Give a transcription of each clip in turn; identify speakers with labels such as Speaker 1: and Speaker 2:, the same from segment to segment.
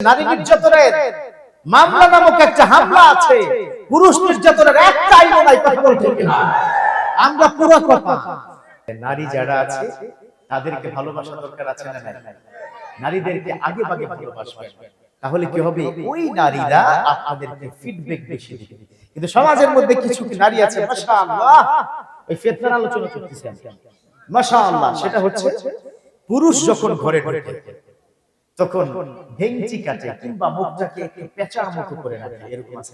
Speaker 1: নারী নির্যাতনের মামলা নামক একটা হামলা আছে। পুরুষ নির্যাতনের নাই, কথা বলতে আমরা পুরো কথা। নারী যারা আছে, তাদেরকে ভালোবাসা দরকার আছে না নারীদেরকে আগে ভালোবাসবেন। তাহলে কি হবে? ওই নারীরা আপনাদেরকে ফিডব্যাক বেশি দিবে। কিন্তু সমাজের মধ্যে কিছু নারী আছে? মাশাআল্লাহ। ওই ফিতনার আলোচনা করতেছেন। মাশাআল্লাহ, সেটা হচ্ছে পুরুষ যখন ঘরে ঢোকে তখন ভেঙচি কাটে কিংবা মুখটাকে একটু পেঁচার মতো করে রাখে এরকম আছে?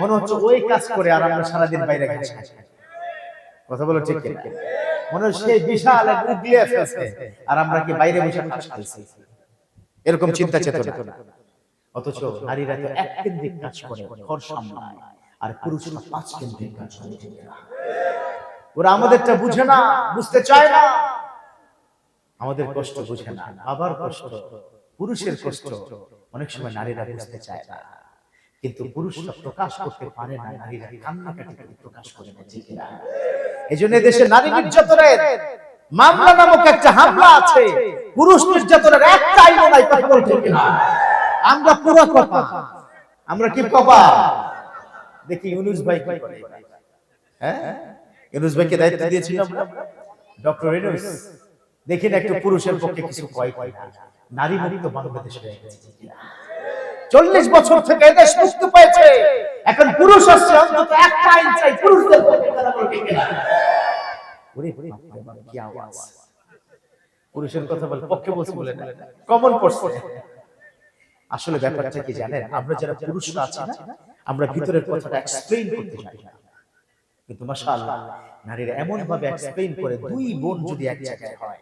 Speaker 1: মনে হচ্ছে ওই কাজ করে আর আমরা সারাদিন বাইরে গেছি কথা বলো ঠিক মনে হচ্ছে সেই বিশাল এক ফেলছে আর আমরা কি বাইরে বসে ফাঁস খাইছি এরকম চিন্তা চেতনা। অথচ নারীরা তো এক কেন্দ্রিক কাজ করে ঘর সামলায় আর পুরুষরা পাঁচ কেন্দ্রিক কাজ করে। ওরা আমাদেরটা বুঝে না বুঝতে চায় না। আমাদের কষ্ট বুঝে না। বাবার কষ্ট। পুরুষের কষ্ট অনেক সময় নারীরা বুঝতে চায় না। কিন্তু পুরুষরা প্রকাশ করতে পারে না নারীরা কান্নাকাটি করে প্রকাশ করে না ঠিক না। এই জন্য দেশে নারী নির্যাতনের মামলা নামক একটা হামলা আছে। পুরুষ নির্যাতনের একটা আইনও নাই কথা বলতে কিনা? আমরা পুরো কথা। আমরা কি পাবা? দেখি ইউনুস ভাই কি করে হ্যাঁ? ইউনুস ভাইকে দায়িত্ব দিয়েছিলাম ডক্টর ইউনুস। দেখি না একটু পুরুষের পক্ষে কিছু কয় কয় নারী মুক্ত বাংলাদেশ হয়ে গেছে চল্লিশ বছর থেকে এদেশ মুক্ত পেয়েছে এখন পুরুষ আসছে অন্তত একটা আইন চাই পুরুষদের পুরুষের কথা বলে পক্ষে বলছে বলে না। কমন পড়ছে আসলে ব্যাপারটা কি জানেন? আমরা যারা পুরুষরা আছি না আমরা ভিতরের কথাটা এক্সপ্লেইন করতে জানি না কিন্তু মাশাআল্লাহ নারীরা এমন ভাবে এক্সপ্লেইন করে দুই বোন যদি এক জায়গায় হয়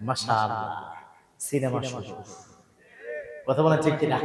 Speaker 1: মাশাআল্লাহ সিনেমা শুরু। কথা বলা ঠিক কিনা?